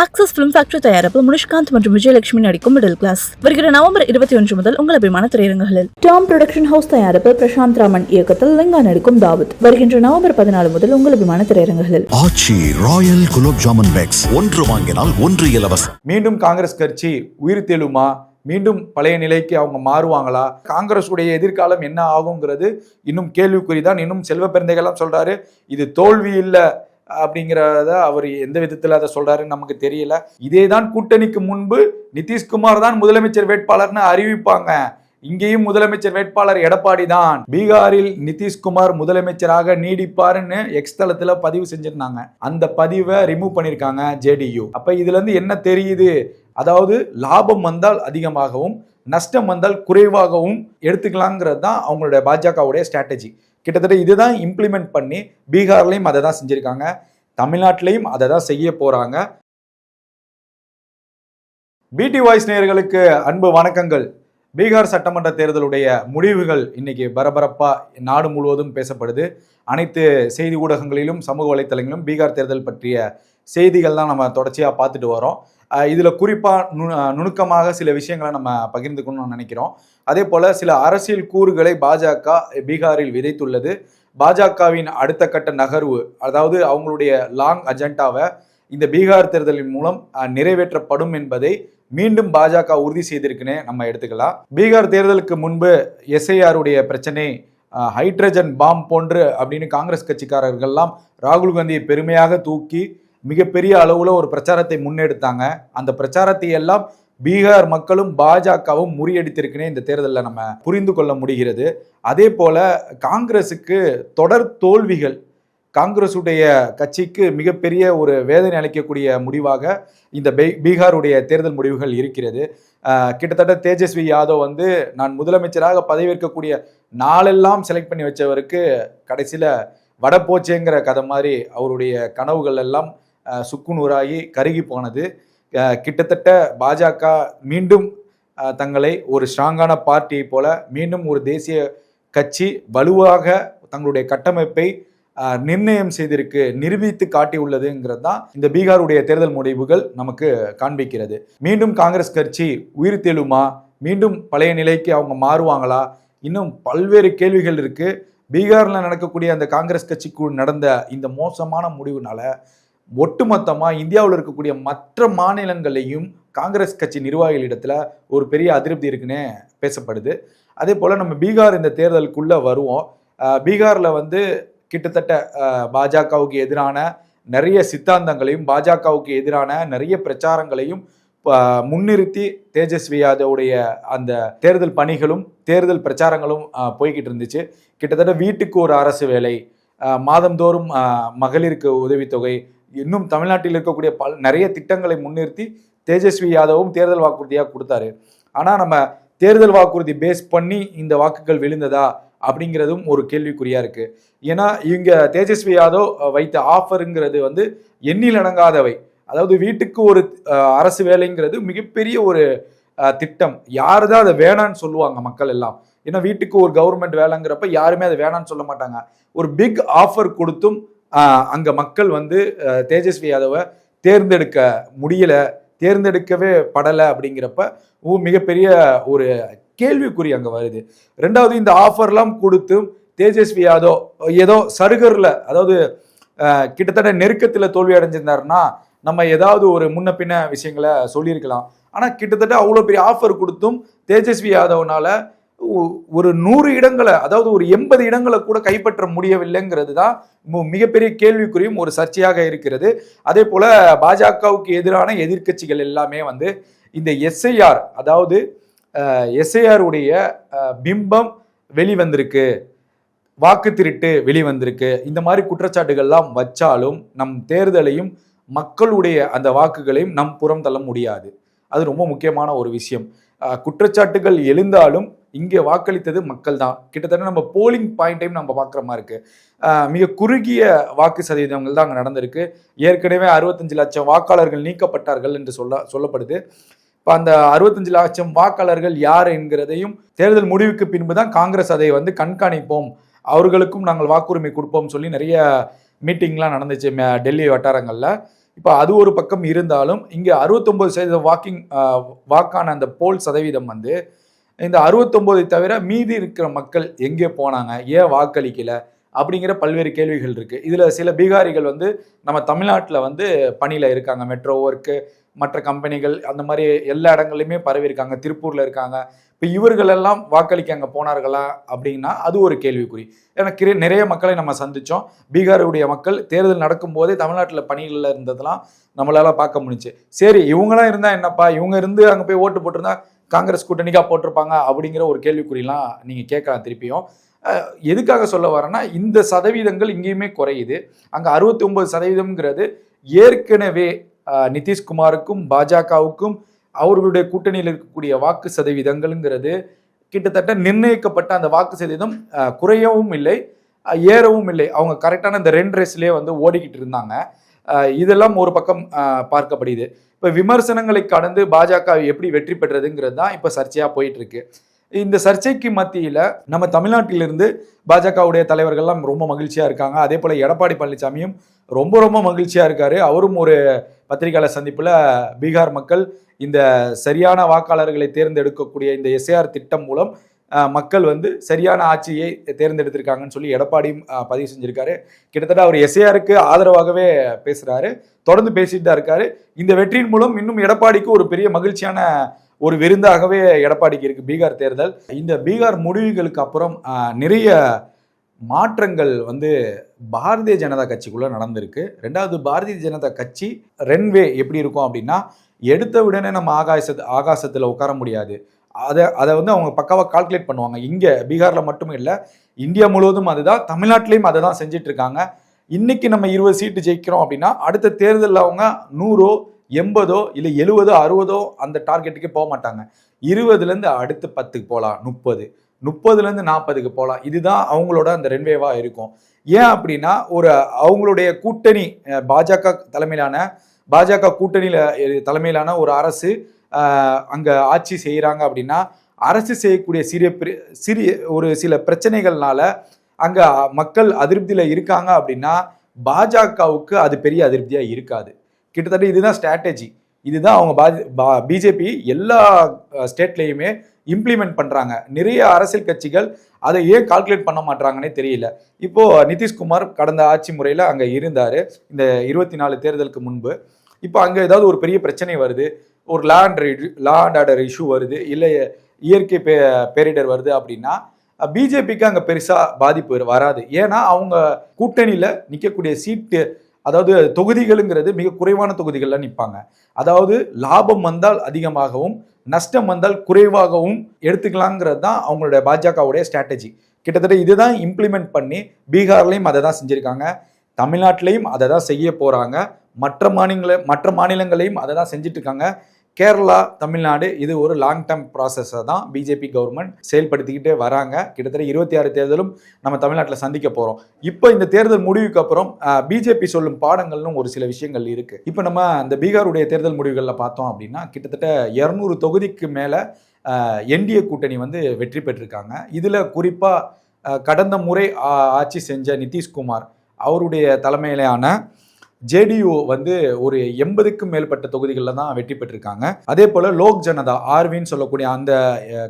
Access film factory தயாரிப்பில் முனிஷ்காந்த் மற்றும் விஜயலட்சுமி நடிக்கும் மிடில் கிளாஸ் வருகிற நவம்பர் இருபத்தி ஒன்று முதல் உங்கள் அபிமான திரையரங்குகளில். டாம் ப்ரொடக்ஷன் ஹவுஸ் தயாரிப்பில் பிரசாந்த் ராமன் இயக்கத்தில் லிங்கா நடிக்கும் தாவத். வருகின்ற நவம்பர் பதினாலு முதல் உங்கள் அபிமான திரையரங்குகளில். Aachi royal gulab jamun packs. ஒன்று வாங்கினால் ஒன்று இலவசம். மீண்டும் காங்கிரஸ் கட்சி உயிர் தெழுமா? மீண்டும் பழைய நிலைக்கு அவங்க மாறுவாங்களா? காங்கிரஸ் உடைய எதிர்காலம் என்ன ஆகுங்கிறது இன்னும் கேள்விக்குறி தான் இன்னும் செல்வ பெருந்தைகள்லாம் சொல்றாரு. இது தோல்வி இல்லை. அப்படிங்கிறத அவர் எந்த விதத்தில் அதை சொல்றாருன்னு நமக்கு தெரியல. இதே தான் கூட்டணிக்கு முன்பு நிதிஷ்குமார் தான் முதலமைச்சர் வேட்பாளர்னு அறிவிப்பாங்க. இங்கேயும் முதலமைச்சர் வேட்பாளர் எடப்பாடி தான். பீகாரில் நிதிஷ்குமார் முதலமைச்சராக நீடிப்பாருன்னு எக்ஸ் தளத்துல பதிவு செஞ்சிருந்தாங்க. அந்த பதிவை ரிமூவ் பண்ணியிருக்காங்க ஜேடியு. அப்ப இதுல இருந்து என்ன தெரியுது? அதாவது லாபம் வந்தால் அதிகமாகவும் நஷ்டம் வந்தால் குறைவாகவும் எடுத்துக்கலாங்கிறது தான் அவங்களுடைய பாஜகவுடைய ஸ்ட்ராட்டஜி கிட்டத்தட்ட இதுதான் இம்ப்ளிமெண்ட் பண்ணி பீகார்லையும் அதை தான் செஞ்சுருக்காங்க. தமிழ்நாட்டிலையும் அதை தான் செய்ய போகிறாங்க பிடி வாய்ஸ் நேயர்களுக்கு அன்பு வணக்கங்கள். பீகார் சட்டமன்ற தேர்தலுடைய முடிவுகள் இன்னைக்கு பரபரப்பாக நாடு முழுவதும் பேசப்படுது. அனைத்து செய்தி ஊடகங்களிலும் சமூக வலைத்தளங்களிலும் பீகார் தேர்தல் பற்றிய செய்திகள் தான் நம்ம தொடர்ச்சியாக பார்த்துட்டு வரோம். இதில் குறிப்பாக நு நுணுக்கமாக சில விஷயங்களை நம்ம பகிர்ந்துக்கணும்னு நினைக்கிறோம். அதே போல் சில அரசியல் கூறுகளை பாஜக பீகாரில் விதைத்துள்ளது. பாஜகவின் அடுத்த கட்ட நகர்வு அதாவது அவங்களுடைய லாங் அஜெண்டாவை இந்த பீகார் தேர்தலின் மூலம் நிறைவேற்றப்படும் என்பதை மீண்டும் பாஜக உறுதி செய்திருக்குன்னே நம்ம எடுத்துக்கலாம். பீகார் தேர்தலுக்கு முன்பு எஸ்ஐஆருடைய பிரச்சனை ஹைட்ரஜன் பாம் போன்று அப்படின்னு காங்கிரஸ் கட்சிக்காரர்கள்லாம் ராகுல் காந்தியை பெருமையாக தூக்கி மிகப்பெரிய அளவுல ஒரு பிரச்சாரத்தை முன்னெடுத்தாங்க. அந்த பிரச்சாரத்தை எல்லாம் பீகார் மக்களும் பாஜகவும் முறியடித்திருக்குனே இந்த தேர்தலில் நம்ம புரிந்து கொள்ள முடிகிறது. அதே போல காங்கிரஸுக்கு தொடர் தோல்விகள் காங்கிரஸுடைய கட்சிக்கு மிகப்பெரிய ஒரு வேதனை அளிக்கக்கூடிய முடிவாக இந்த பீகாருடைய தேர்தல் முடிவுகள் இருக்கிறது. கிட்டத்தட்ட தேஜஸ்வி யாதவ் வந்து நான் முதலமைச்சராக பதவியேற்கக்கூடிய நாளெல்லாம் செலக்ட் பண்ணி வச்சவருக்கு கடைசியில் வடப்போச்சேங்கிற கதை மாதிரி அவருடைய கனவுகள் எல்லாம் சுக்குநூறாகி கருகி போனது. கிட்டத்தட்ட பாஜக மீண்டும் தங்களை ஒரு ஸ்ட்ராங்கான பார்ட்டியை போல மீண்டும் ஒரு தேசிய கட்சி வலுவாக தங்களுடைய கட்டமைப்பை நிர்ணயம் செய்திருக்கு நிரூபித்து காட்டியுள்ளதுங்கிறது தான் இந்த பீகாருடைய தேர்தல் முடிவுகள் நமக்கு காண்பிக்கிறது. மீண்டும் காங்கிரஸ் கட்சி உயிர் தெழுமா? மீண்டும் பழைய நிலைக்கு அவங்க மாறுவாங்களா? இன்னும் பல்வேறு கேள்விகள் இருக்கு. பீகாரில் நடக்கக்கூடிய அந்த காங்கிரஸ் கட்சிக்கு நடந்த இந்த மோசமான முடிவுனால ஒட்டுமொத்தமாக இந்தியாவில் இருக்கக்கூடிய மற்ற மாநிலங்களையும் காங்கிரஸ் கட்சி நிர்வாகிகளிடத்துல ஒரு பெரிய அதிருப்தி இருக்குன்னே பேசப்படுது. அதே போல் நம்ம பீகார் இந்த தேர்தலுக்குள்ளே வருவோம். பீகாரில் வந்து கிட்டத்தட்ட பாஜகவுக்கு எதிரான நிறைய சித்தாந்தங்களையும் பாஜகவுக்கு எதிரான நிறைய பிரச்சாரங்களையும் ப- முன்னிறுத்தி தேஜஸ்வி யாதவுடைய அந்த தேர்தல் பணிகளும் தேர்தல் பிரச்சாரங்களும் போய்கிட்டு இருந்துச்சு. கிட்டத்தட்ட வீட்டுக்கு ஒரு அரசு வேலை மாதந்தோறும் மகளிருக்கு உதவித்தொகை இன்னும் தமிழ்நாட்டில் இருக்கக்கூடிய பல நிறைய திட்டங்களை முன்னிறுத்தி தேஜஸ்வி யாதவும் தேர்தல் வாக்குறுதியாக கொடுத்தாரு. ஆனால் நம்ம தேர்தல் வாக்குறுதி பேஸ் பண்ணி இந்த வாக்குகள் விழுந்ததா அப்படிங்கிறதும் ஒரு கேள்விக்குறியா இருக்கு. ஏன்னா இவங்க தேஜஸ்வி யாதவ் வைத்த ஆஃபருங்கிறது வந்து எண்ணில் அடங்காதவை அதாவது வீட்டுக்கு ஒரு அரசு வேலைங்கிறது மிகப்பெரிய ஒரு திட்டம். யாரு தான் அதை வேணான்னு சொல்லுவாங்க மக்கள் எல்லாம். ஏன்னா வீட்டுக்கு ஒரு கவர்மெண்ட் வேலைங்கிறப்ப யாருமே அதை வேணான்னு சொல்ல மாட்டாங்க. ஒரு பிக் ஆஃபர் கொடுத்தும் அங்கே மக்கள் வந்து தேஜஸ்வி யாதவை தேர்ந்தெடுக்க முடியலை தேர்ந்தெடுக்கவே படலை அப்படிங்கிறப்ப மிகப்பெரிய ஒரு கேள்விக்குறி அங்கே வருது. ரெண்டாவது இந்த ஆஃபர்லாம் கொடுத்தும் தேஜஸ்வி யாதவ் ஏதோ சருகர்ல அதாவது கிட்டத்தட்ட நெருக்கத்தில் தோல்வி அடைஞ்சிருந்தாருன்னா நம்ம ஏதாவது ஒரு முன்ன பின்ன விஷயங்களை சொல்லியிருக்கலாம். ஆனால் கிட்டத்தட்ட அவ்வளோ பெரிய ஆஃபர் கொடுத்தும் தேஜஸ்வி யாதவ்னால ஒரு நூறு இடங்களை அதாவது ஒரு எண்பது இடங்களை கூட கைப்பற்ற முடியவில்லைங்கிறது தான் மிகப்பெரிய கேள்விக்குறியும் ஒரு சர்ச்சையாக இருக்கிறது. அதே போல பாஜகவுக்கு எதிரான எதிர்க்கட்சிகள் எல்லாமே வந்து இந்த எஸ்ஐஆர் அதாவது எஸ்ஐஆர் உடைய பிம்பம் வெளிவந்திருக்கு. வாக்கு திருட்டு வெளிவந்திருக்கு. இந்த மாதிரி குற்றச்சாட்டுகள்லாம் வச்சாலும் நம் தேர்தலையும் மக்களுடைய அந்த வாக்குகளையும் நம் புறம் தள்ள முடியாது. அது ரொம்ப முக்கியமான ஒரு விஷயம். குற்றச்சாட்டுகள் எழுந்தாலும் இங்கே வாக்களித்தது மக்கள் தான் கிட்டத்தட்ட நம்ம போலிங் பாயிண்டையும் நம்ம பார்க்குற மாதிரி இருக்கு. மிக குறுகிய வாக்கு சதவீதங்கள் தான் அங்கே நடந்திருக்கு. ஏற்கனவே அறுபத்தஞ்சு லட்சம் வாக்காளர்கள் நீக்கப்பட்டார்கள் என்று சொல்ல சொல்லப்படுது. இப்போ அந்த அறுபத்தஞ்சு லட்சம் வாக்காளர்கள் யார் என்கிறதையும் தேர்தல் முடிவுக்கு பின்பு தான் காங்கிரஸ் அதை வந்து கண்காணிப்போம். அவர்களுக்கும் நாங்கள் வாக்குரிமை கொடுப்போம் சொல்லி நிறைய மீட்டிங்லாம் நடந்துச்சு டெல்லி வட்டாரங்களில். இப்போ அது ஒரு பக்கம் இருந்தாலும் இங்கே அறுபத்தொம்பது சதவீதம் வாக்கிங் வாக்கான அந்த போல் சதவீதம் வந்து இந்த அறுபத்தொம்போதை தவிர மீதி இருக்கிற மக்கள் எங்கே போனாங்க ஏன் வாக்களிக்கல அப்படிங்கிற பல்வேறு கேள்விகள் இருக்குது இதில் சில பீகாரிகள் வந்து நம்ம தமிழ்நாட்டில் வந்து பணியில் இருக்காங்க. மெட்ரோ ஒர்க்கு மற்ற கம்பெனிகள் அந்த மாதிரி எல்லா இடங்கள்லையுமே பரவி இருக்காங்க. திருப்பூரில் இருக்காங்க. இப்போ இவர்களெல்லாம் வாக்களிக்க அங்கே போனார்களா அப்படின்னா அது ஒரு கேள்விக்குறி. ஏன்னா நிறைய மக்களை நம்ம சந்தித்தோம் பீகாருடைய மக்கள் தேர்தல் நடக்கும்போதே தமிழ்நாட்டில் பணிகளில் இருந்ததெல்லாம் நம்மளால் பார்க்க முடிஞ்சுச்சு சரி இவங்களாம் இருந்தால் என்னப்பா? இவங்க இருந்து அங்கே போய் ஓட்டு போட்டிருந்தா காங்கிரஸ் கூட்டணிக்காக போட்டிருப்பாங்க அப்படிங்கிற ஒரு கேள்விக்குறிலாம் நீங்கள் கேட்கலாம் திருப்பியும். எதுக்காக சொல்ல வரேன்னா இந்த சதவீதங்கள் இங்கேயுமே குறையுது. அங்கே அறுபத்தி ஒன்பது சதவீதம்ங்கிறது ஏற்கனவே நிதிஷ்குமாருக்கும் பாஜகவுக்கும் அவர்களுடைய கூட்டணியில் இருக்கக்கூடிய வாக்கு சதவீதங்கள்ங்கிறது கிட்டத்தட்ட நிர்ணயிக்கப்பட்ட அந்த வாக்கு சதவீதம் குறையவும் இல்லை ஏறவும் இல்லை. அவங்க கரெக்டான இந்த ரெண்டு ரேஸ்லேயே வந்து ஓடிக்கிட்டு இருந்தாங்க. இதெல்லாம் ஒரு பக்கம் பார்க்கப்படுது இப்போ விமர்சனங்களை கடந்து பாஜக எப்படி வெற்றி பெற்றதுங்கிறது தான் இப்போ சர்ச்சையாக போயிட்டு இருக்கு இந்த சர்ச்சைக்கு மத்தியில் நம்ம தமிழ்நாட்டிலிருந்து பாஜகவுடைய தலைவர்கள்லாம் ரொம்ப மகிழ்ச்சியாக இருக்காங்க. அதே போல் எடப்பாடி பழனிசாமியும் ரொம்ப ரொம்ப மகிழ்ச்சியாக இருக்காரு. அவரும் ஒரு பத்திரிகையாளர் சந்திப்பில் பீகார் மக்கள் இந்த சரியான வாக்காளர்களை தேர்ந்தெடுக்கக்கூடிய இந்த எஸ்ஏஆர் திட்டம் மூலம் மக்கள் வந்து சரியான ஆட்சியை தேர்ந்தெடுத்திருக்காங்கன்னு சொல்லி எடப்பாடியும் பதிவு செஞ்சிருக்காரு. கிட்டத்தட்ட அவர் எஸ்ஏஆருக்கு ஆதரவாகவே பேசுறாரு. தொடர்ந்து பேசிட்டு தான் இருக்காரு. இந்த வெற்றியின் மூலம் இன்னும் எடப்பாடிக்கு ஒரு பெரிய மகிழ்ச்சியான ஒரு விருந்தாகவே எடப்பாடிக்கு இருக்கு பீகார் தேர்தல். இந்த பீகார் முடிவுகளுக்கு அப்புறம் நிறைய மாற்றங்கள் வந்து பாரதிய ஜனதா கட்சிக்குள்ள நடந்திருக்கு. ரெண்டாவது பாரதிய ஜனதா கட்சி ரன்வே எப்படி இருக்கும் அப்படின்னா எடுத்த உடனே நம்ம ஆகாசத்து ஆகாசத்தில் உட்கார முடியாது. அதை அதை வந்து அவங்க பக்காவாக கால்குலேட் பண்ணுவாங்க. இங்கே பீகாரில் மட்டும் இல்லை இந்தியா முழுவதும் அதுதான் தமிழ்நாட்டிலையும் அதை தான் செஞ்சுட்டு இருக்காங்க இன்னைக்கு நம்ம இருபது சீட்டு ஜெயிக்கிறோம் அப்படின்னா அடுத்த தேர்தலில் அவங்க நூறோ எண்பதோ இல்லை எழுவதோ அறுபதோ அந்த டார்கெட்டுக்கு போக மாட்டாங்க. இருபதுலேருந்து அடுத்து பத்துக்கு போகலாம் முப்பது. முப்பதுலேருந்து நாற்பதுக்கு போகலாம். இதுதான் அவங்களோட அந்த ரென்வேவாக இருக்கும். ஏன் அப்படின்னா ஒரு அவங்களுடைய கூட்டணி பாஜக தலைமையிலான பாஜக கூட்டணியில் தலைமையிலான ஒரு அரசு அங்கே ஆட்சி செய்கிறாங்க அப்படின்னா அரசு செய்யக்கூடிய சிறிய சிறிய ஒரு சில பிரச்சனைகள்னால அங்கே மக்கள் அதிருப்தியில் இருக்காங்க அப்படின்னா பாஜகவுக்கு அது பெரிய அதிருப்தியாக இருக்காது. கிட்டத்தட்ட இதுதான் ஸ்ட்ராட்டஜி இதுதான் அவங்க பாஜ பிஜேபி எல்லா ஸ்டேட்லேயுமே இம்ப்ளிமெண்ட் பண்ணுறாங்க நிறைய அரசியல் கட்சிகள் அதை ஏன் கால்குலேட் பண்ண மாட்டாங்கன்னே தெரியல. இப்போது நிதிஷ்குமார் கடந்த ஆட்சி முறையில் அங்கே இருந்தார். இந்த இருபத்தி நாலு தேர்தலுக்கு முன்பு. இப்போ அங்கே ஏதாவது ஒரு பெரிய பிரச்சனை வருது ஒரு லேண்ட் லேண்ட் ஆர்டர் இஷ்யூ வருது இல்லை இயற்கை பே பேரிடர் வருது அப்படின்னா பிஜேபிக்கு அங்கே பெருசாக பாதிப்பு வராது. ஏன்னா அவங்க கூட்டணியில் நிற்கக்கூடிய சீட்டு அதாவது தொகுதிகளுங்கிறது மிக குறைவான தொகுதிகளில் நிற்பாங்க அதாவது லாபம் வந்தால் அதிகமாகவும் நஷ்டம் வந்தால் குறைவாகவும் எடுத்துக்கலாங்கிறது தான் அவங்களுடைய பாஜகவுடைய ஸ்ட்ராட்டஜி கிட்டத்தட்ட இதுதான் இம்ப்ளிமெண்ட் பண்ணி பீகார்லேயும் அதை தான் செஞ்சுருக்காங்க. தமிழ்நாட்டிலையும் அதை தான் செய்ய போகிறாங்க மற்ற மாநில மற்ற மாநிலங்களையும் அதை தான் செஞ்சுட்டு இருக்காங்க கேரளா தமிழ்நாடு இது ஒரு லாங் டேர்ம் ப்ராசஸை தான் பிஜேபி கவர்மெண்ட் செயல்படுத்திக்கிட்டே வராங்க. கிட்டத்தட்ட இருபத்தி ஆறு தேர்தலும் நம்ம தமிழ்நாட்டில் சந்திக்க போகிறோம் இப்போ இந்த தேர்தல் முடிவுக்கு அப்புறம் பிஜேபி சொல்லும் பாடங்கள்னு ஒரு சில விஷயங்கள் இருக்குது இப்போ நம்ம அந்த பீகாருடைய தேர்தல் முடிவுகளில் பார்த்தோம் அப்படின்னா கிட்டத்தட்ட இரநூறு தொகுதிக்கு மேலே என்டிஏ கூட்டணி வந்து வெற்றி பெற்றிருக்காங்க. இதில் குறிப்பாக கடந்த முறை ஆட்சி செஞ்ச நிதிஷ்குமார் அவருடைய தலைமையிலான ஜேடியு வந்து ஒரு எண்பதுக்கும் மேற்பட்ட தொகுதிகளில் தான் வெற்றி பெற்றிருக்காங்க. அதே போல் லோக் ஜனதா ஆர்வின்னு சொல்லக்கூடிய அந்த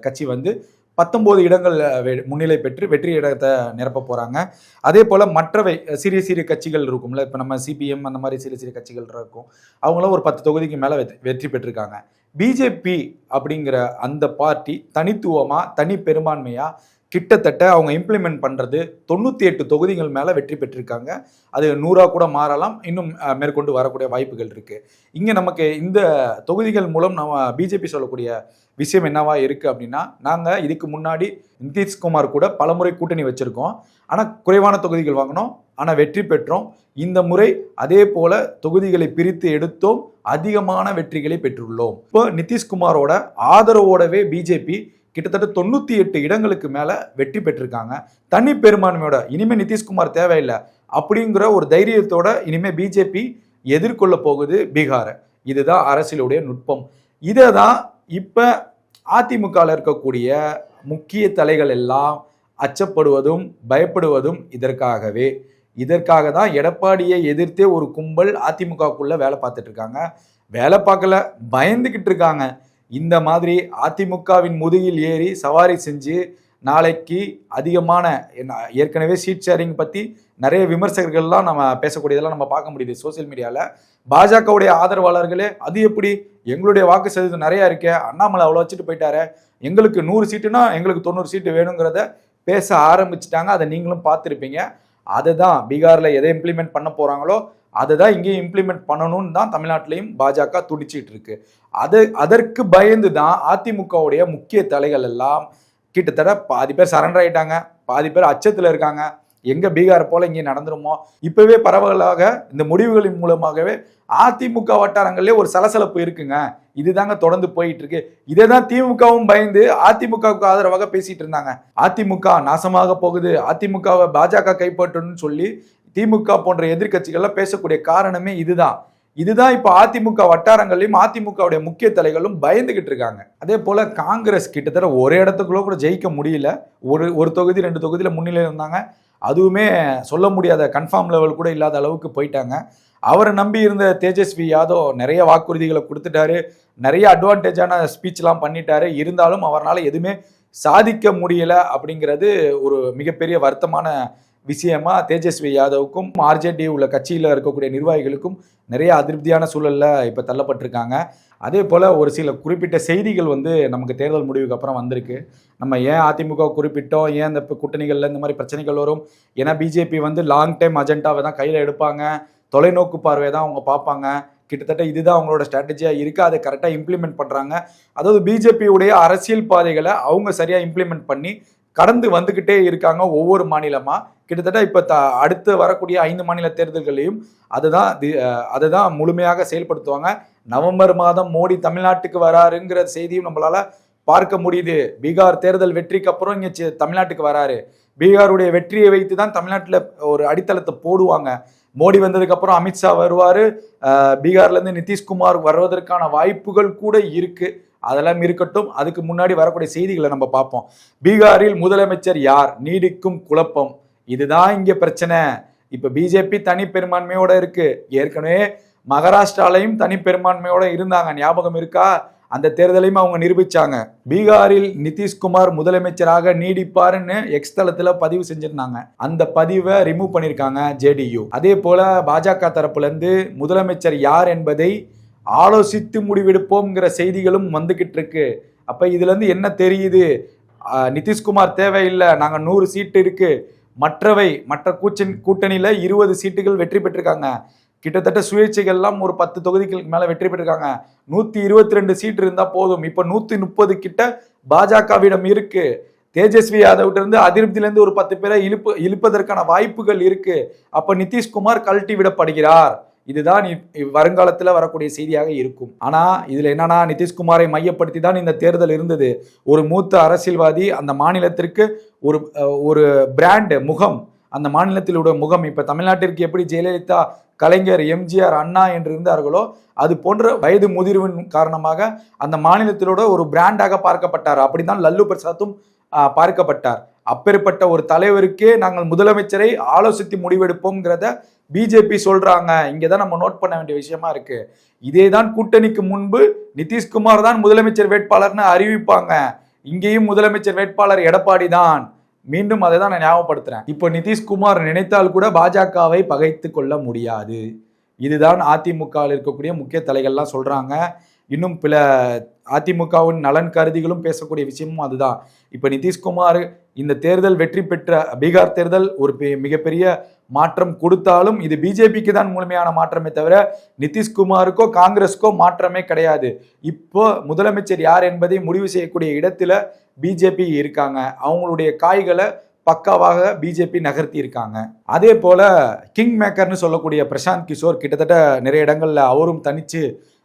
கட்சி வந்து பத்தொம்போது இடங்கள் வெ- முன்னிலை பெற்று வெற்றி இடத்தை நிரப்ப போகிறாங்க அதே போல் மற்றவை சிறிய சிறிய கட்சிகள் இருக்கும்ல. இப்போ நம்ம சிபிஎம் அந்த மாதிரி சிறிய சிறிய கட்சிகள் இருக்கும். அவங்களும் ஒரு பத்து தொகுதிக்கு மேலே வெற்றி பெற்றிருக்காங்க. பிஜேபி அப்படிங்கிற அந்த பார்ட்டி தனித்துவமாக தனி பெரும்பான்மையாக கிட்டத்தட்ட அவங்க இம்ப்ளிமெண்ட் பண்ணுறது தொண்ணூற்றி எட்டு தொகுதிகள் மேலே வெற்றி பெற்றிருக்காங்க. அது நூறாக கூட மாறலாம். இன்னும் மேற்கொண்டு வரக்கூடிய வாய்ப்புகள் இருக்குது இங்கே நமக்கு இந்த தொகுதிகள் மூலம் நம்ம பிஜேபி சொல்லக்கூடிய விஷயம் என்னவா இருக்குது அப்படின்னா நாங்கள் இதுக்கு முன்னாடி நிதிஷ்குமார் கூட பலமுறை கூட்டணி வச்சுருக்கோம். ஆனால் குறைவான தொகுதிகள் வாங்கினோம். ஆனால் வெற்றி பெற்றோம். இந்த முறை அதே போல தொகுதிகளை பிரித்து எடுத்தோம். அதிகமான வெற்றிகளை பெற்றுள்ளோம். இப்போ நிதிஷ்குமாரோட ஆதரவோடவே பிஜேபி கிட்டத்தட்ட தொண்ணூற்றி எட்டு இடங்களுக்கு மேலே வெற்றி பெற்றிருக்காங்க. தனி பெரும்பான்மையோட இனிமேல் நிதிஷ்குமார் தேவையில்லை அப்படிங்கிற ஒரு தைரியத்தோட இனிமேல் பிஜேபி எதிர்கொள்ள போகுது பீகாரை. இதுதான் அரசியலுடைய நுட்பம். இதை தான் இப்போ அதிமுகவில் இருக்கக்கூடிய முக்கிய தலைகள் எல்லாம் அச்சப்படுவதும் பயப்படுவதும் இதற்காகவே. இதற்காக தான் எடப்பாடியை எதிர்த்தே ஒரு கும்பல் அதிமுகக்குள்ளே வேலை பார்த்துட்டு இருக்காங்க. வேலை பார்க்கல பயந்துக்கிட்டு இருக்காங்க. இந்த மாதிரி அதிமுகவின் முதுகில் ஏறி சவாரி செஞ்சு நாளைக்கு அதிகமான என்ன- ஏற்கனவே சீட் ஷேரிங் பற்றி நிறைய விமர்சகர்கள்லாம் நம்ம பேசக்கூடியதெல்லாம் நம்ம பார்க்க முடியுது சோஷியல் மீடியாவில் பாஜகவுடைய ஆதரவாளர்களே அது எப்படி? எங்களுடைய வாக்கு சதவீதம் நிறையா இருக்கே அண்ணாமலை அவ்வளோ வச்சுட்டு போயிட்டாரு எங்களுக்கு நூறு சீட்டுனா எங்களுக்கு தொண்ணூறு சீட்டு வேணுங்கிறத பேச ஆரம்பிச்சிட்டாங்க அதை நீங்களும் பார்த்துருப்பீங்க. அதை தான் பீகாரில் எதை இம்ப்ளிமெண்ட் பண்ண போகிறாங்களோ அதை தான் இங்கேயும் இம்ப்ளிமெண்ட் பண்ணணும்னு தான் தமிழ்நாட்டிலையும் பாஜக துடிச்சிட்டு இருக்கு அது அதற்கு பயந்து தான் அதிமுகவுடைய முக்கிய தலைகள் எல்லாம் கிட்டத்தட்ட பாதி பேர் சரண்டர் ஆயிட்டாங்க. பாதி பேர் அச்சத்தில் இருக்காங்க. எங்க பீகார் போல இங்கே நடந்துருமோ? இப்பவே பரவலாக இந்த முடிவுகளின் மூலமாகவே அதிமுக வட்டாரங்களே ஒரு சலசலப்பு இருக்குங்க. இதுதாங்க தொடர்ந்து போயிட்டு இருக்கு இதை தான் திமுகவும் பயந்து அதிமுகவுக்கு ஆதரவாக பேசிட்டு இருந்தாங்க அதிமுக நாசமாக போகுது. அதிமுகவை பாஜக கைப்பற்றணும்னு சொல்லி திமுக போன்ற எதிர்க்கட்சிகள்லாம் பேசக்கூடிய காரணமே இதுதான். இதுதான் இப்போ அதிமுக வட்டாரங்களையும் அதிமுகவுடைய முக்கிய தலைகளும் பயந்துகிட்டு இருக்காங்க. அதே போல காங்கிரஸ் கிட்டத்தட்ட ஒரு இடத்துக்குள்ள கூட ஜெயிக்க முடியல. ஒரு ஒரு தொகுதி ரெண்டு தொகுதியில் முன்னிலையில் இருந்தாங்க. அதுவுமே சொல்ல முடியாத கன்ஃபார்ம் லெவல் கூட இல்லாத அளவுக்கு போயிட்டாங்க. அவரை நம்பி இருந்த தேஜஸ்வி யாதவ் நிறைய வாக்குறுதிகளை கொடுத்துட்டாரு. நிறைய அட்வான்டேஜான ஸ்பீச்லாம் பண்ணிட்டாரு. இருந்தாலும் அவரால் எதுவுமே சாதிக்க முடியல அப்படிங்கிறது ஒரு மிகப்பெரிய வருத்தமான விஷயமா தேஜஸ்வி யாதவுக்கும் ஆர்ஜேடி உள்ள கட்சியில் இருக்கக்கூடிய நிர்வாகிகளுக்கும் நிறைய அதிருப்தியான சூழலில் இப்போ தள்ளப்பட்டிருக்காங்க. அதே போல் ஒரு சில குறிப்பிட்ட செய்திகள் வந்து நமக்கு தேர்தல் முடிவுக்கு அப்புறம் வந்திருக்கு. நம்ம ஏன் அதிமுக குறிப்பிட்டோம்? ஏன் இந்த கூட்டணிகளில் இந்த மாதிரி பிரச்சனைகள் வரும்? ஏன்னா பிஜேபி வந்து லாங் டைம் அஜெண்டாவை தான் கையில் எடுப்பாங்க. தொலைநோக்கு பார்வை தான் அவங்க பார்ப்பாங்க. கிட்டத்தட்ட இதுதான் அவங்களோட ஸ்ட்ராட்டஜியாக இருக்குது அதை கரெக்டாக இம்ப்ளிமெண்ட் பண்ணுறாங்க அதாவது பிஜேபியுடைய அரசியல் பாதைகளை அவங்க சரியாக இம்ப்ளிமெண்ட் பண்ணி கடந்து வந்துக்கிட்டே இருக்காங்க ஒவ்வொரு மாநிலமாக கிட்டத்தட்ட இப்போ த அடுத்து வரக்கூடிய ஐந்து மாநில தேர்தல்களையும் அதுதான் தி- அஹ் அதுதான் முழுமையாக செயல்படுத்துவாங்க. நவம்பர் மாதம் மோடி தமிழ்நாட்டுக்கு வராருங்கிற செய்தியும் நம்மளால பார்க்க முடியுது. பீகார் தேர்தல் வெற்றிக்கு அப்புறம் இங்கே தமிழ்நாட்டுக்கு வராரு. பீகாருடைய வெற்றியை வைத்து தான் தமிழ்நாட்டில் ஒரு அடித்தளத்தை போடுவாங்க. மோடி வந்ததுக்கு அப்புறம் அமித்ஷா வருவார். பீகார்லேருந்து நிதிஷ்குமார் வருவதற்கான வாய்ப்புகள் கூட இருக்கு. அதெல்லாம் இருக்கட்டும். அதுக்கு முன்னாடி வரக்கூடிய செய்திகளை நம்ம பார்ப்போம். பீகாரில் முதலமைச்சர் யார்? நீடிக்கும் குழப்பம். இதுதான் இங்க பிரச்சனை. இப்ப பிஜேபி தனி பெரும்பான்மையோட இருக்கு. ஏற்கனவே மகாராஷ்டிராலையும் தனி பெரும்பான்மையோட இருந்தாங்க. ஞாபகம் இருக்கா? அந்த தேர்தலையும் அவங்க நிரூபிச்சாங்க. பீகாரில் நிதிஷ்குமார் முதலமைச்சராக நீடிப்பாருன்னு எக்ஸ் தளத்துல பதிவு செஞ்சிருந்தாங்க. அந்த பதிவை ரிமூவ் பண்ணியிருக்காங்க ஜேடியு. அதே போல பாஜக தரப்புல இருந்து முதலமைச்சர் யார் என்பதை ஆலோசித்து முடிவெடுப்போம்ங்கிற செய்திகளும் வந்துகிட்டு இருக்கு அப்ப இதுல இருந்து என்ன தெரியுது? நிதிஷ்குமார் தேவையில்லை நாங்கள் நூறு சீட்டு இருக்கு. மற்றவை மற்ற கூச்சன் கூட்டணியில் இருபது சீட்டுகள் வெற்றி பெற்றிருக்காங்க. கிட்டத்தட்ட சுயேட்சைகள்லாம் ஒரு பத்து தொகுதிகளுக்கு மேலே வெற்றி பெற்றிருக்காங்க. நூற்றி இருபத்தி ரெண்டு சீட் இருந்தால் போதும். இப்போ நூற்றி முப்பது கிட்ட பாஜகவிடம் இருக்கு. தேஜஸ்வி யாதவ்கிட்டருந்து அதிருப்தியிலேருந்து ஒரு பத்து பேரை இழுப்பு இழுப்பதற்கான வாய்ப்புகள் இருக்கு. அப்போ நிதிஷ்குமார் கழட்டி விடப்படுகிறார். இதுதான் வருங்காலத்தில் வரக்கூடிய செய்தியாக இருக்கும். ஆனால் இதில் என்னன்னா நிதிஷ்குமாரை மையப்படுத்தி தான் இந்த தேர்தல் இருந்தது. ஒரு மூத்த அரசியல்வாதி அந்த மாநிலத்திற்கு ஒரு ஒரு பிராண்டு முகம் அந்த மாநிலத்திலுடைய முகம் இப்போ தமிழ்நாட்டிற்கு எப்படி ஜெயலலிதா கலைஞர் எம்ஜிஆர் அண்ணா என்று இருந்தார்களோ அது போன்ற வயது முதிர்வின் காரணமாக அந்த மாநிலத்திலோட ஒரு பிராண்டாக பார்க்கப்பட்டார். அப்படிதான் லல்லு பிரசாத்தும் பார்க்கப்பட்டார். அப்பேற்பட்ட ஒரு தலைவருக்கே நாங்கள் முதலமைச்சரை ஆலோசித்து முடிவெடுப்போம்ங்கிறத பிஜேபி சொல்றாங்க. இங்கே தான் நம்ம நோட் பண்ண வேண்டிய விஷயமா இருக்கு. இதே தான் கூட்டணிக்கு முன்பு நிதிஷ்குமார் தான் முதலமைச்சர் வேட்பாளர்னு அறிவிப்பாங்க. இங்கேயும் முதலமைச்சர் வேட்பாளர் எடப்பாடி தான். மீண்டும் அதை தான் நான் ஞாபகப்படுத்துறேன். இப்போ நிதிஷ்குமார் நினைத்தால் கூட பாஜகவை பகைத்து கொள்ள முடியாது. இதுதான் அதிமுகவில் இருக்கக்கூடிய முக்கிய தலைகள்லாம் சொல்றாங்க. இன்னும் பில அதிமுகவின் நலன் கருதிகளும் பேசக்கூடிய விஷயமும் அதுதான். இப்போ நிதிஷ்குமார் இந்த தேர்தல் வெற்றி பெற்ற பீகார் தேர்தல் ஒரு பெ- மிகப்பெரிய மாற்றம் கொடுத்தாலும் இது பிஜேபிக்கு தான் முழுமையான மாற்றமே தவிர நிதிஷ்குமாருக்கோ காங்கிரஸ்க்கோ மாற்றமே கிடையாது. இப்போ முதலமைச்சர் யார் என்பதை முடிவு செய்யக்கூடிய இடத்துல பிஜேபி இருக்காங்க. அவங்களுடைய காய்களை பக்காவாக பிஜேபி நகர்த்தி இருக்காங்க. அதே போல கிங் மேக்கர்னு சொல்லக்கூடிய பிரசாந்த் கிஷோர் கிட்டத்தட்ட நிறைய இடங்கள்ல அவரும் தனிச்சு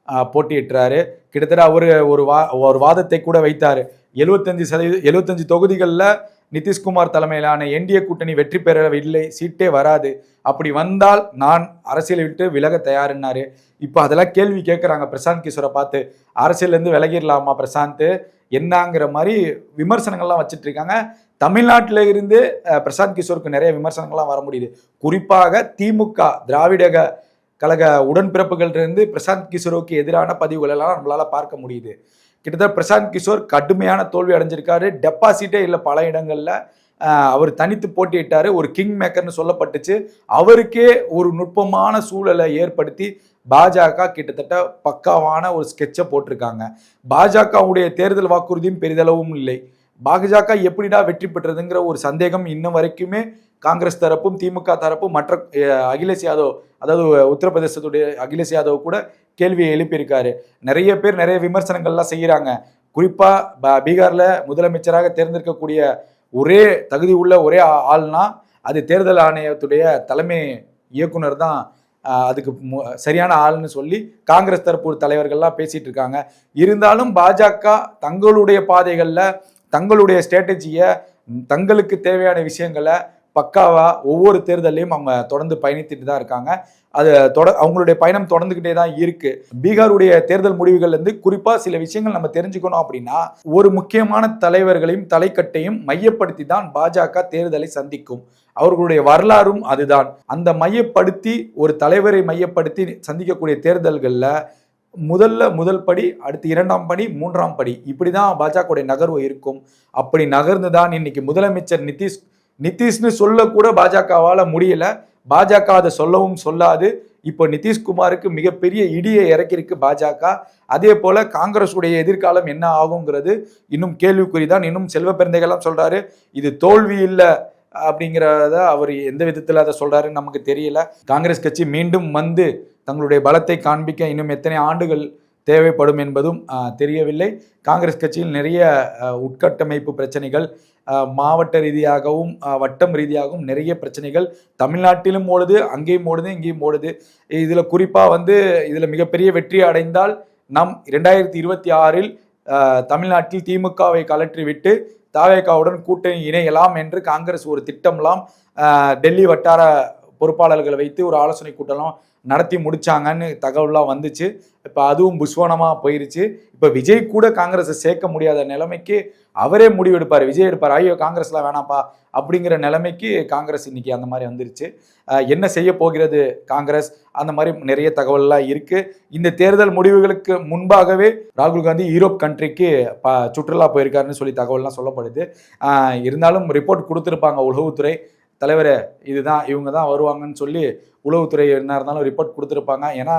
ஆஹ், போட்டியிட்டுறாரு கிட்டத்தட்ட அவர் ஒரு வா ஒரு வாதத்தை கூட வைத்தார். எழுபத்தஞ்சு சதவீத எழுபத்தஞ்சு தொகுதிகளில் நிதிஷ்குமார் தலைமையிலான என்டிஏ கூட்டணி வெற்றி பெறவில்லை சீட்டே வராது. அப்படி வந்தால் நான் அரசியலை விட்டு விலக தயாருன்னாரு இப்போ அதெல்லாம் கேள்வி கேட்குறாங்க பிரசாந்த் கிஷோரை பார்த்து. அரசியல்லேருந்து விலகிடலாமா பிரசாந்த்? என்னங்கிற மாதிரி விமர்சனங்கள்லாம் வச்சுட்டு இருக்காங்க. தமிழ்நாட்டில் இருந்து பிரசாந்த் கிஷோருக்கு நிறைய விமர்சனங்கள்லாம் வர முடியுது. குறிப்பாக திமுக திராவிட கழக உடன்பிறப்புகள் இருந்து பிரசாந்த் கிஷோருக்கு எதிரான பதிவுகள் எல்லாம் நம்மளால பார்க்க முடியுது. கிட்டத்தட்ட பிரசாந்த் கிஷோர் கடுமையான தோல்வி அடைஞ்சிருக்காரு. டெபாசிட்டே இல்லை பல இடங்களில். அவர் தனித்து போட்டியிட்டார். ஒரு கிங் மேக்கர்னு சொல்லப்பட்டுச்சு. அவருக்கே ஒரு நுட்பமான சூழலை ஏற்படுத்தி பாஜக கிட்டத்தட்ட பக்காவான ஒரு ஸ்கெட்சை போட்டிருக்காங்க. பாஜகவுடைய தேர்தல் வாக்குறுதியும் பெரிதளவும் இல்லை. பாஜக எப்படிடா வெற்றி பெற்றதுங்கிற ஒரு சந்தேகம் இன்ன வரைக்குமே காங்கிரஸ் தரப்பும் திமுக தரப்பும் மற்ற அகிலேஷ் யாதவ் அதாவது உத்தரப்பிரதேசத்துடைய அகிலேஷ் யாதவ் கூட கேள்வியை எழுப்பியிருக்காரு. நிறைய பேர் நிறைய விமர்சனங்கள்லாம் செய்கிறாங்க. குறிப்பாக பீகாரில் முதலமைச்சராக தேர்ந்தெடுக்கக்கூடிய ஒரே தகுதி உள்ள ஒரே ஆள்னா அது தேர்தல் ஆணையத்துடைய தலைமை இயக்குனர் தான் அதுக்கு சரியான ஆள்னு சொல்லி காங்கிரஸ் தரப்பு தலைவர்கள்லாம் பேசிகிட்டு இருக்காங்க. இருந்தாலும் பாஜக தங்களுடைய பாதைகளில் தங்களுடைய ஸ்ட்ராட்டஜியை தங்களுக்கு தேவையான விஷயங்களை பக்காவா ஒவ்வொரு தேர்தலையும் அவங்க தொடர்ந்து பயணித்துட்டு தான் இருக்காங்க. அது தொட அவங்களுடைய பயணம் தொடர்ந்துக்கிட்டே தான் இருக்கு. பீகாருடைய தேர்தல் முடிவுகள்ல இருந்து குறிப்பா சில விஷயங்கள் நம்ம தெரிஞ்சுக்கணும் அப்படின்னா ஒரு முக்கியமான தலைவர்களையும் தலைக்கட்டையும் மையப்படுத்தி தான் பாஜக தேர்தலை சந்திக்கும். அவர்களுடைய வரலாறும் அதுதான். அந்த மையப்படுத்தி ஒரு தலைவரை மையப்படுத்தி சந்திக்கக்கூடிய தேர்தல்களில் முதல்ல முதல் படி அடுத்து இரண்டாம் படி மூன்றாம் படி இப்படி தான் பாஜகவுடைய நகர்வு இருக்கும். அப்படி நகர்ந்து தான் இன்னைக்கு முதலமைச்சர் நிதிஷ் நிதிஷ்னு சொல்லக்கூட பாஜகவால் முடியல. பாஜக அதை சொல்லவும் சொல்லாது. இப்போ நிதிஷ்குமாருக்கு மிகப்பெரிய இடியை இறக்கியிருக்கு பாஜக. அதே போல காங்கிரஸுடைய எதிர்காலம் என்ன ஆகுங்கிறது இன்னும் கேள்விக்குறி தான். இன்னும் செல்வ பெருந்தைகள்லாம் சொல்கிறாரு இது தோல்வி இல்லை அப்படிங்கிறத அவர் எந்த விதத்தில் அதை சொல்கிறாருன்னு நமக்கு தெரியல. காங்கிரஸ் கட்சி மீண்டும் வந்து தங்களுடைய பலத்தை காண்பிக்க இன்னும் எத்தனை ஆண்டுகள் தேவைப்படும் என்பதும் தெரியவில்லை. காங்கிரஸ் கட்சியில் நிறைய உட்கட்டமைப்பு பிரச்சனைகள் மாவட்ட ரீதியாகவும் வட்டம் ரீதியாகவும் நிறைய பிரச்சனைகள் தமிழ்நாட்டிலும் ஓடுது அங்கேயும் ஓடுது இங்கேயும் ஓடுது. இதில் குறிப்பாக வந்து இதில் மிகப்பெரிய வெற்றி அடைந்தால் நாம் இரண்டாயிரத்தி இருபத்தி ஆறில் தமிழ்நாட்டில் திமுகவை கலற்றிவிட்டு தாவேகாவுடன் கூட்டணி இணையலாம் என்று காங்கிரஸ் ஒரு திட்டம்லாம் டெல்லி வட்டார பொறுப்பாளர்களை வைத்து ஒரு ஆலோசனை கூட்டம்லாம் நடத்தி முடிச்சாங்கன்னு தகவல்லாம் வந்துச்சு. இப்போ அதுவும் புஷ்வானமாக போயிருச்சு. இப்போ விஜய் கூட காங்கிரஸை சேர்க்க முடியாத நிலைமைக்கு அவரே முடிவெடுப்பார். விஜய் எடுப்பார். ஐயோ காங்கிரஸ்லாம் வேணாப்பா அப்படிங்கிற நிலைமைக்கு காங்கிரஸ் இன்னைக்கு அந்த மாதிரி வந்துருச்சு. என்ன செய்ய போகிறது காங்கிரஸ்? அந்த மாதிரி நிறைய தகவல்லாம் இருக்குது இந்த தேர்தல் முடிவுகளுக்கு முன்பாகவே ராகுல் காந்தி யூரோப் கண்ட்ரிக்கு ப சுற்றுலா போயிருக்காருன்னு சொல்லி தகவல்லாம் சொல்லப்படுது. இருந்தாலும் ரிப்போர்ட் கொடுத்துருப்பாங்க உளவுத்துறை. தலைவரே இதுதான் இவங்க தான் வருவாங்கன்னு சொல்லி உளவுத்துறை என்ன இருந்தாலும் ரிப்போர்ட் கொடுத்துருப்பாங்க. ஏன்னா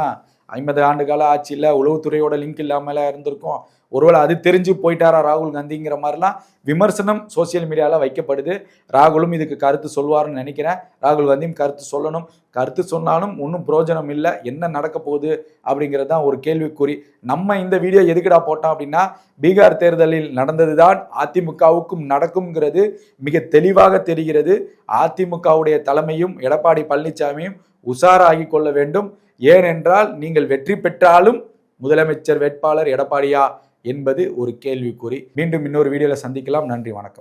ஐம்பது ஆண்டு கால ஆட்சியில் உளவுத்துறையோட லிங்க் இல்லாமல் இருந்திருக்கும். ஒருவேளை அது தெரிஞ்சு போயிட்டாரா ராகுல் காந்திங்கிற மாதிரிலாம் விமர்சனம் சோசியல் மீடியாவில் வைக்கப்படுது. ராகுலும் இதுக்கு கருத்து சொல்வார்னு நினைக்கிறேன். ராகுல் காந்தியும் கருத்து சொல்லணும். கருத்து சொன்னாலும் ஒன்றும் பிரயோஜனம் இல்லை. என்ன நடக்க போகுது அப்படிங்கிறது தான் ஒரு கேள்விக்குறி. நம்ம இந்த வீடியோ எதுக்குடா போட்டோம் அப்படின்னா பீகார் தேர்தலில் நடந்தது தான் அதிமுகவுக்கும் நடக்கும்ங்கிறது மிக தெளிவாக தெரிகிறது. அதிமுகவுடைய தலைமையும் எடப்பாடி பழனிசாமியும் உஷாராகி கொள்ள வேண்டும். ஏனென்றால் நீங்கள் வெற்றி பெற்றாலும் முதலமைச்சர் வேட்பாளர் எடப்பாடியா என்பது ஒரு கேள்விக்குறி. மீண்டும் இன்னொரு வீடியோவில் சந்திக்கலாம். நன்றி வணக்கம்.